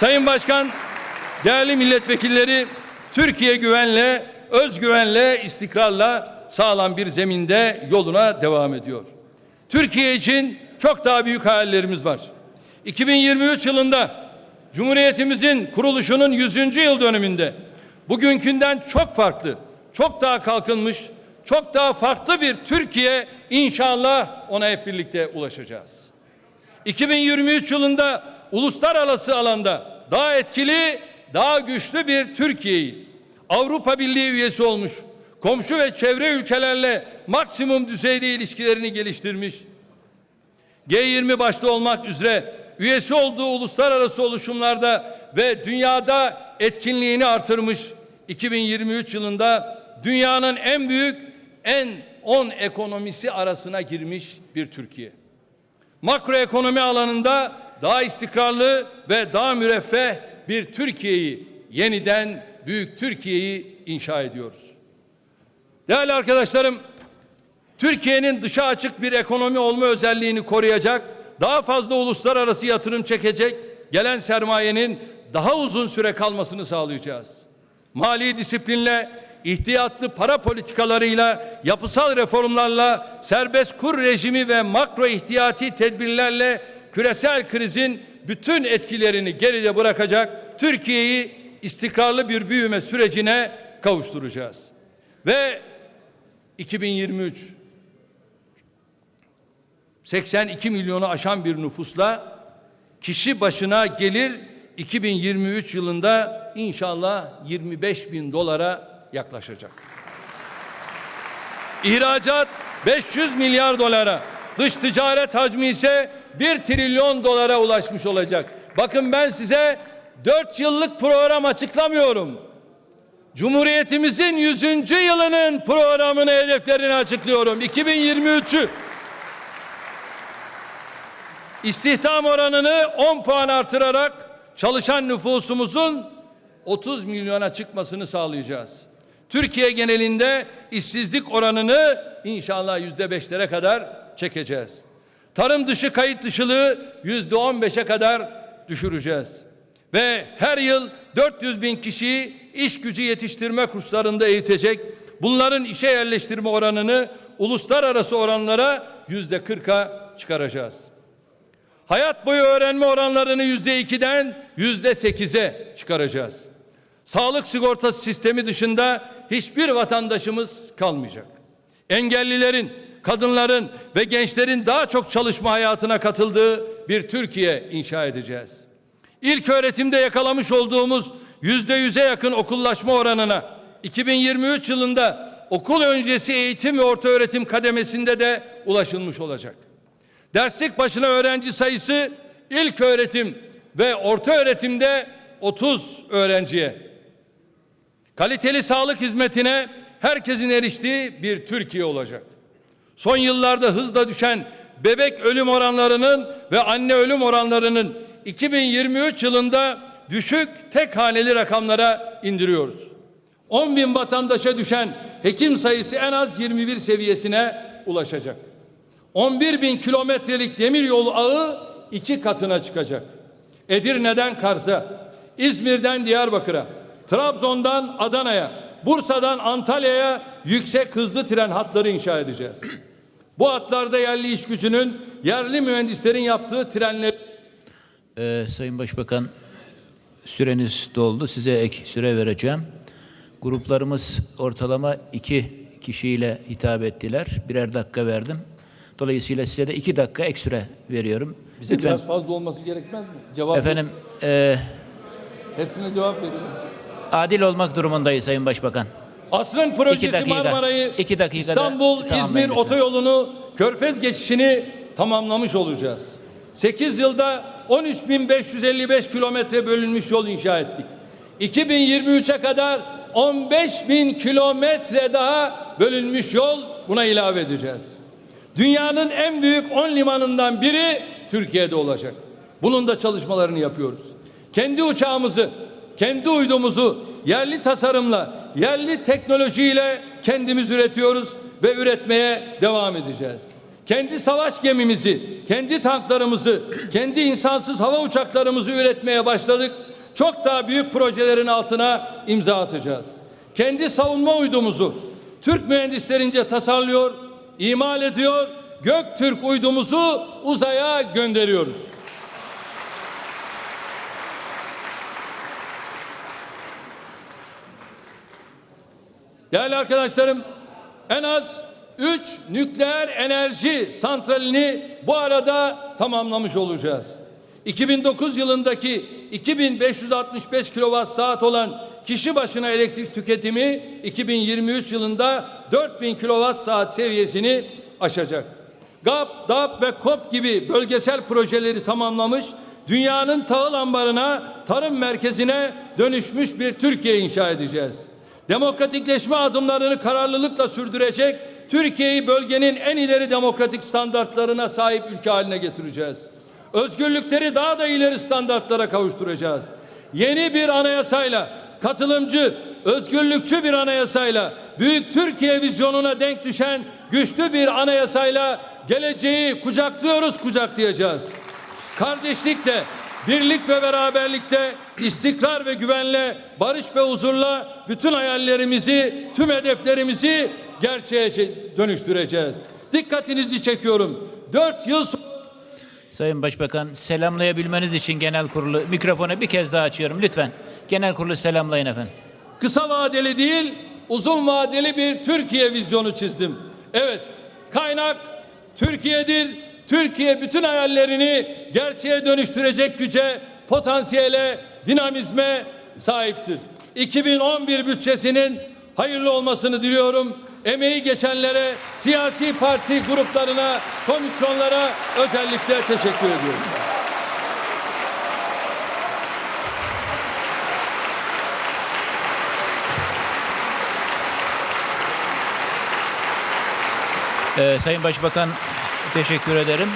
Sayın Başkan, değerli milletvekilleri, Türkiye güvenle, özgüvenle, istikrarla sağlam bir zeminde yoluna devam ediyor. Türkiye için çok daha büyük hayallerimiz var. 2023 yılında Cumhuriyetimizin kuruluşunun 100. yıl dönümünde bugünkünden çok farklı, çok daha kalkınmış, çok daha farklı bir Türkiye inşallah ona hep birlikte ulaşacağız. 2023 yılında uluslararası alanda daha etkili, daha güçlü bir Türkiye'yi Avrupa Birliği üyesi olmuş, komşu ve çevre ülkelerle maksimum düzeyde ilişkilerini geliştirmiş, G20 başta olmak üzere üyesi olduğu uluslararası oluşumlarda ve dünyada etkinliğini artırmış 2023 yılında dünyanın en büyük en 10 ekonomisi arasına girmiş bir Türkiye. Makroekonomi alanında daha istikrarlı ve daha müreffeh bir Türkiye'yi yeniden büyük Türkiye'yi inşa ediyoruz. Değerli arkadaşlarım, Türkiye'nin dışa açık bir ekonomi olma özelliğini koruyacak, daha fazla uluslararası yatırım çekecek, gelen sermayenin daha uzun süre kalmasını sağlayacağız. Mali disiplinle, ihtiyatlı para politikalarıyla, yapısal reformlarla, serbest kur rejimi ve makro ihtiyati tedbirlerle küresel krizin bütün etkilerini geride bırakacak, Türkiye'yi istikrarlı bir büyüme sürecine kavuşturacağız. Ve 2023 82 milyonu aşan bir nüfusla kişi başına gelir 2023 yılında inşallah 25 bin dolara yaklaşacak. İhracat 500 milyar dolara, dış ticaret hacmi ise 1 trilyon dolara ulaşmış olacak. Bakın ben size 4 yıllık program açıklamıyorum. Cumhuriyetimizin 100. yılının programını, hedeflerini açıklıyorum. 2023'ü İstihdam oranını 10 puan artırarak çalışan nüfusumuzun 30 milyona çıkmasını sağlayacağız. Türkiye genelinde işsizlik oranını inşallah yüzde beşlere kadar çekeceğiz. Tarım dışı kayıt dışılığı yüzde on beşe kadar düşüreceğiz. Ve her yıl 400 bin kişiyi iş gücü yetiştirme kurslarında eğitecek. Bunların işe yerleştirme oranını uluslararası oranlara yüzde kırka çıkaracağız. Hayat boyu öğrenme oranlarını yüzde ikiden yüzde sekize çıkaracağız. Sağlık sigortası sistemi dışında hiçbir vatandaşımız kalmayacak. Engellilerin, kadınların ve gençlerin daha çok çalışma hayatına katıldığı bir Türkiye inşa edeceğiz. İlk öğretimde yakalamış olduğumuz yüzde yüze yakın okullaşma oranına 2023 yılında okul öncesi eğitim ve orta öğretim kademesinde de ulaşılmış olacak. Derslik başına öğrenci sayısı ilk öğretim ve orta öğretimde 30 öğrenciye. Kaliteli sağlık hizmetine herkesin eriştiği bir Türkiye olacak. Son yıllarda hızla düşen bebek ölüm oranlarının ve anne ölüm oranlarının 2023 yılında düşük tek haneli rakamlara indiriyoruz. 10 bin vatandaşa düşen hekim sayısı en az 21 seviyesine ulaşacak. 11 bin kilometrelik demir yolu ağı iki katına çıkacak. Edirne'den Kars'a, İzmir'den Diyarbakır'a, Trabzon'dan Adana'ya, Bursa'dan Antalya'ya yüksek hızlı tren hatları inşa edeceğiz. Bu hatlarda yerli iş gücünün, yerli mühendislerin yaptığı trenler Ee, Sayın Başbakan süreniz doldu. Size ek süre vereceğim. Gruplarımız ortalama iki kişiyle hitap ettiler. Birer dakika verdim. Dolayısıyla size de iki dakika ek süre veriyorum. bize Lütfen biraz fazla olması gerekmez mi? Cevap efendim e, hepsine cevap veriyorum. adil olmak durumundayız Sayın Başbakan. Asrın projesi dakika. Marmara'yı İki dakikada İstanbul, İzmir otoyolunu Körfez geçişini tamamlamış olacağız. 8 yılda 13.555 kilometre bölünmüş yol inşa ettik. 2023'e kadar 15 bin kilometre daha bölünmüş yol buna ilave edeceğiz. Dünyanın en büyük 10 limanından biri Türkiye'de olacak. Bunun da çalışmalarını yapıyoruz. Kendi uçağımızı, kendi uydumuzu yerli tasarımla, yerli teknolojiyle kendimiz üretiyoruz ve üretmeye devam edeceğiz. Kendi savaş gemimizi, kendi tanklarımızı, kendi insansız hava uçaklarımızı üretmeye başladık çok daha büyük projelerin altına imza atacağız. Kendi savunma uydumuzu Türk mühendislerince tasarlıyor, imal ediyor, Göktürk uydumuzu uzaya gönderiyoruz. Değerli arkadaşlarım, en az 3 nükleer enerji santralini bu arada tamamlamış olacağız. 2009 yılındaki 2565 kilowatt saat olan kişi başına elektrik tüketimi 2023 yılında 4000 kilowatt saat seviyesini aşacak. GAP, DAP ve KOP gibi bölgesel projeleri tamamlamış, dünyanın tahıl ambarına, tarım merkezine dönüşmüş bir Türkiye inşa edeceğiz. Demokratikleşme adımlarını kararlılıkla sürdürecek, Türkiye'yi bölgenin en ileri demokratik standartlarına sahip ülke haline getireceğiz. Özgürlükleri daha da ileri standartlara kavuşturacağız. Yeni bir anayasayla, katılımcı, özgürlükçü bir anayasayla, büyük Türkiye vizyonuna denk düşen güçlü bir anayasayla geleceği kucaklıyoruz, kucaklayacağız. Kardeşlikle, birlik ve beraberlikte, istikrar ve güvenle, barış ve huzurla bütün hayallerimizi, tüm hedeflerimizi gerçeğe dönüştüreceğiz. Dikkatinizi çekiyorum. Dört yıl sonra Sayın Başbakan selamlayabilmeniz için genel kurulu mikrofonu bir kez daha açıyorum lütfen. Genel kurulu selamlayın efendim. kısa vadeli değil, uzun vadeli bir Türkiye vizyonu çizdim. Evet, kaynak Türkiye'dir. Türkiye bütün hayallerini gerçeğe dönüştürecek güce, potansiyele, dinamizme sahiptir. 2011 bütçesinin hayırlı olmasını diliyorum. Emeği geçenlere, siyasi parti gruplarına, komisyonlara özellikle teşekkür ediyorum. Ee, Sayın Başbakan teşekkür ederim.